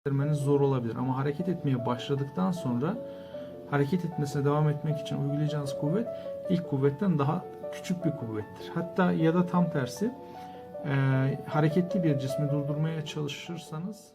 ettirmeniz zor olabilir. Ama hareket etmeye başladıktan sonra hareket etmesine devam etmek için uygulayacağınız kuvvet ilk kuvvetten daha küçük bir kuvvettir. Hatta ya da tam tersi e, hareketli bir cismi durdurmaya çalışırsanız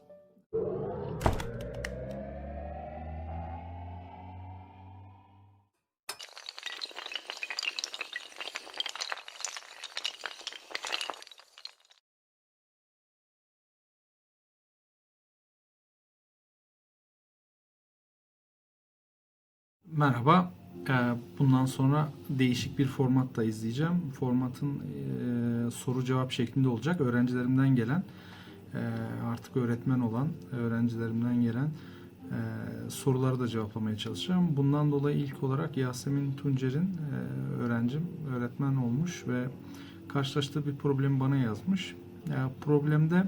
Merhaba. Ee, Bundan sonra değişik bir formatla izleyeceğim. Formatın e, soru cevap şeklinde olacak. Öğrencilerimden gelen, e, artık öğretmen olan öğrencilerimden gelen e, soruları da cevaplamaya çalışacağım. Bundan dolayı ilk olarak Yasemin Tuncer'in öğrencim, öğretmen olmuş ve karşılaştığı bir problemi bana yazmış. Ya, Problemde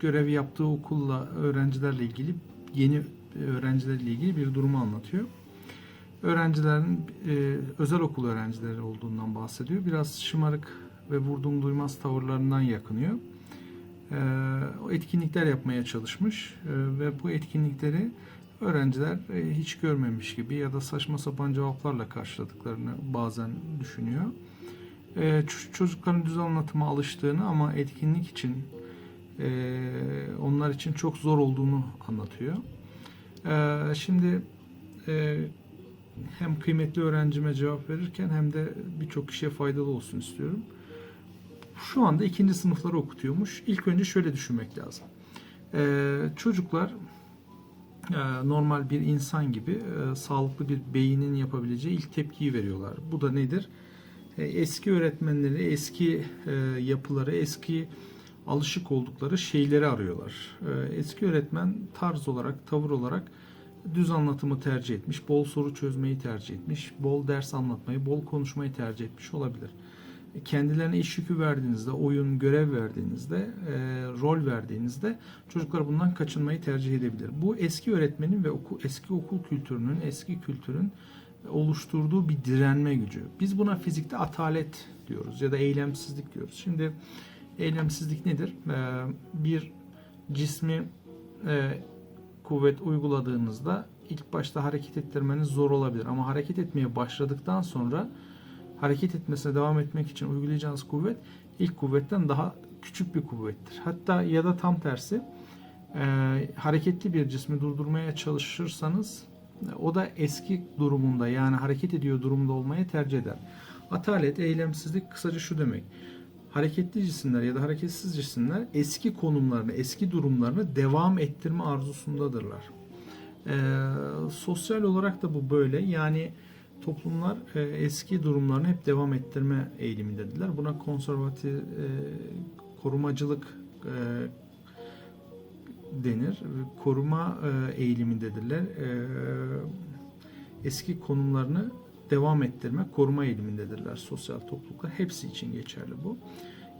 görev yaptığı okulla öğrencilerle ilgili yeni öğrencilerle ilgili bir durumu anlatıyor. Öğrencilerin e, özel okul öğrencileri olduğundan bahsediyor. Biraz şımarık ve vurdum duymaz tavırlarından yakınıyor. E, etkinlikler yapmaya çalışmış e, ve bu etkinlikleri öğrenciler e, hiç görmemiş gibi ya da saçma sapan cevaplarla karşıladıklarını bazen düşünüyor. E, çocukların düz anlatıma alıştığını ama etkinlik için e, onlar için çok zor olduğunu anlatıyor. Ee, şimdi e, hem kıymetli öğrencime cevap verirken hem de birçok kişiye faydalı olsun istiyorum. Şu anda ikinci sınıfları okutuyormuş. İlk önce şöyle düşünmek lazım. Ee, çocuklar e, normal bir insan gibi e, sağlıklı bir beynin yapabileceği ilk tepkiyi veriyorlar. Bu da nedir? Eski öğretmenleri, eski yapıları, eski alışık oldukları şeyleri arıyorlar. Ee, Eski öğretmen tarz olarak, tavır olarak düz anlatımı tercih etmiş, bol soru çözmeyi tercih etmiş, bol ders anlatmayı, bol konuşmayı tercih etmiş olabilir. Kendilerine iş yükü verdiğinizde, oyun, görev verdiğinizde, e, rol verdiğinizde çocuklar bundan kaçınmayı tercih edebilir. Bu eski öğretmenin ve oku, eski okul kültürünün, eski kültürün oluşturduğu bir direnme gücü. Biz buna fizikte atalet diyoruz ya da eylemsizlik diyoruz. Şimdi Eylemsizlik nedir? Ee, Bir cismi e, kuvvet uyguladığınızda ilk başta hareket ettirmeniz zor olabilir. Ama hareket etmeye başladıktan sonra hareket etmesine devam etmek için uygulayacağınız kuvvet ilk kuvvetten daha küçük bir kuvvettir. Hatta ya da tam tersi e, hareketli bir cismi durdurmaya çalışırsanız e, o da eski durumunda yani hareket ediyor durumda olmayı tercih eder. Atalet, eylemsizlik kısaca şu demek hareketli cisimler ya da hareketsiz cisimler eski konumlarını, eski durumlarını devam ettirme arzusundadırlar. Ee, sosyal olarak da bu böyle. Yani toplumlar e, eski durumlarını hep devam ettirme eğilimindedirler. Buna konservatif, e, korumacılık e, denir. Koruma e, eğilimindedirler. E, eski konumlarını devam ettirme, koruma eğilimindedirler sosyal topluluklar. Hepsi için geçerli bu.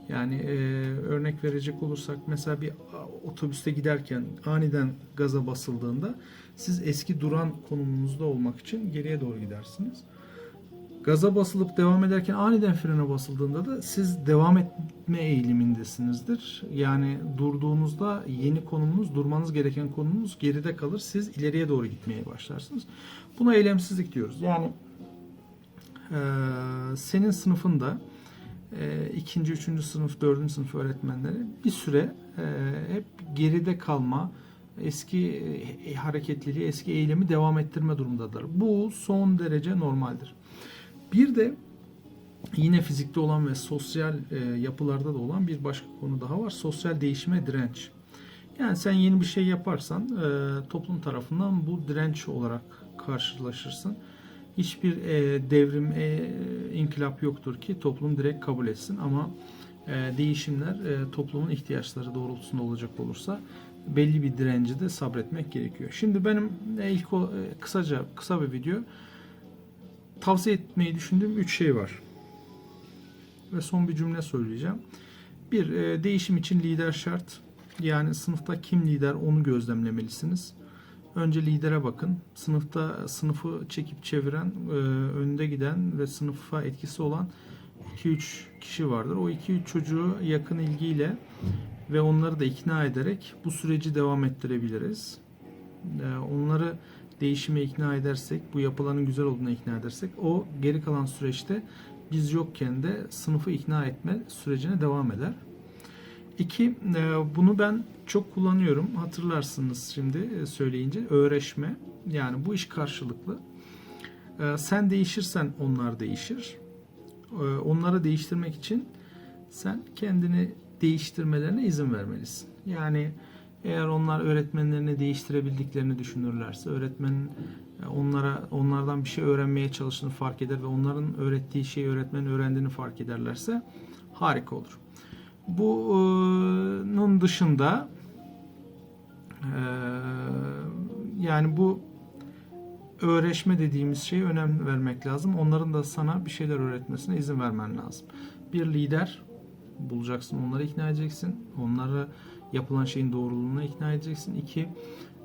Yani e, örnek verecek olursak mesela bir otobüste giderken aniden gaza basıldığında siz eski duran konumunuzda olmak için geriye doğru gidersiniz. Gaza basılıp devam ederken aniden frene basıldığında da siz devam etme eğilimindesinizdir. Yani durduğunuzda yeni konumunuz, durmanız gereken konumunuz geride kalır. Siz ileriye doğru gitmeye başlarsınız. Buna eylemsizlik diyoruz. Yani senin sınıfında e, ikinci, üçüncü sınıf, dördüncü sınıf öğretmenleri bir süre e, hep geride kalma, eski e, hareketliliği, eski eylemi devam ettirme durumdadır. Bu son derece normaldir. Bir de yine fizikte olan ve sosyal yapılarda da olan bir başka konu daha var. Sosyal değişime direnç. Yani sen yeni bir şey yaparsan toplum tarafından bu direnç olarak karşılaşırsın hiçbir e, devrim, e, inkılap yoktur ki toplum direkt kabul etsin ama e, değişimler e, toplumun ihtiyaçları doğrultusunda olacak olursa belli bir direnci de sabretmek gerekiyor. Şimdi benim e, ilk o, e, kısaca kısa bir video tavsiye etmeyi düşündüğüm 3 şey var. Ve son bir cümle söyleyeceğim. Bir, e, değişim için lider şart. Yani sınıfta kim lider onu gözlemlemelisiniz. Önce lidere bakın. Sınıfta sınıfı çekip çeviren, e, önde giden ve sınıfa etkisi olan 2-3 kişi vardır. O 2-3 çocuğu yakın ilgiyle ve onları da ikna ederek bu süreci devam ettirebiliriz. Ee, Onları değişime ikna edersek, bu yapıların güzel olduğuna ikna edersek o geri kalan süreçte biz yokken de sınıfı ikna etme sürecine devam eder. İki, e, bunu ben çok kullanıyorum. Hatırlarsınız şimdi e, söyleyince. Öğreşme. Yani bu iş karşılıklı. E, Sen değişirsen onlar değişir. Onları değiştirmek için sen kendini değiştirmelerine izin vermelisin. Yani eğer onlar öğretmenlerini değiştirebildiklerini düşünürlerse, öğretmenin onlara onlardan bir şey öğrenmeye çalıştığını fark eder ve onların öğrettiği şeyi öğretmenin öğrendiğini fark ederlerse harika olur. Bunun dışında e, yani bu öğreşme dediğimiz şeye önem vermek lazım. Onların da sana bir şeyler öğretmesine izin vermen lazım. Bir lider bulacaksın, onları ikna edeceksin. Onları yapılan şeyin doğruluğuna ikna edeceksin. İki,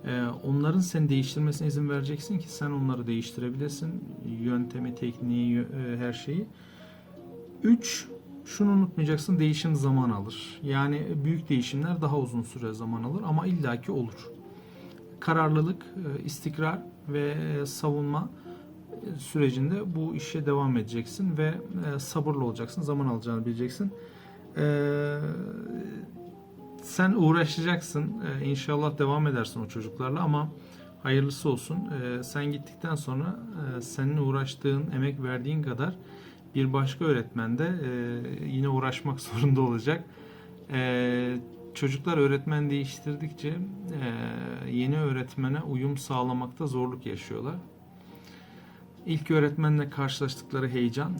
e, onların seni değiştirmesine izin vereceksin ki sen onları değiştirebilesin. Yöntemi, tekniği, e, her şeyi. Üç, şunu unutmayacaksın, değişim zaman alır. Yani büyük değişimler daha uzun süre zaman alır ama illaki olur. Kararlılık, e, istikrar ve e, savunma e, sürecinde bu işe devam edeceksin ve sabırlı olacaksın, zaman alacağını bileceksin. Sen uğraşacaksın. İnşallah devam edersin o çocuklarla ama hayırlısı olsun. Sen gittikten sonra senin uğraştığın, emek verdiğin kadar bir başka öğretmen de e, yine uğraşmak zorunda olacak. Ee, çocuklar öğretmen değiştirdikçe e, yeni öğretmene uyum sağlamakta zorluk yaşıyorlar. İlk öğretmenle karşılaştıkları heyecan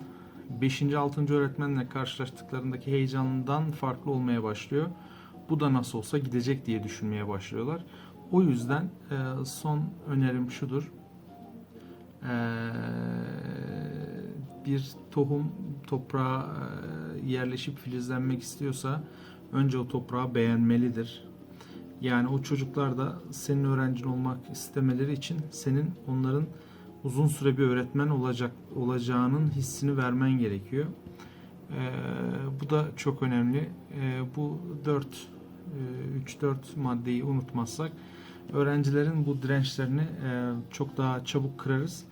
5. 6. öğretmenle karşılaştıklarındaki heyecandan farklı olmaya başlıyor. Bu da nasıl olsa gidecek diye düşünmeye başlıyorlar. O yüzden e, son önerim şudur. E, bir tohum toprağa e, yerleşip filizlenmek istiyorsa önce o toprağı beğenmelidir. Yani o çocuklar da senin öğrencin olmak istemeleri için senin onların uzun süre bir öğretmen olacak olacağının hissini vermen gerekiyor. Ee, bu da çok önemli. Ee, bu 4 3-4 maddeyi unutmazsak öğrencilerin bu dirençlerini e, çok daha çabuk kırarız.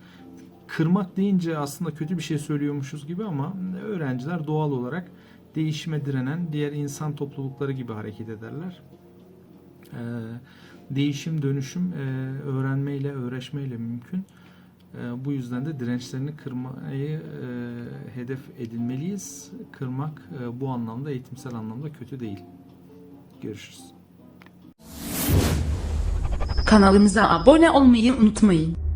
Kırmak deyince aslında kötü bir şey söylüyormuşuz gibi ama öğrenciler doğal olarak değişime direnen diğer insan toplulukları gibi hareket ederler. Ee, değişim, dönüşüm e, öğrenmeyle, öğreşmeyle mümkün. E, Bu yüzden de dirençlerini kırmayı e, hedef edinmeliyiz. Kırmak e, bu anlamda eğitimsel anlamda kötü değil. Görüşürüz. Kanalımıza abone olmayı unutmayın.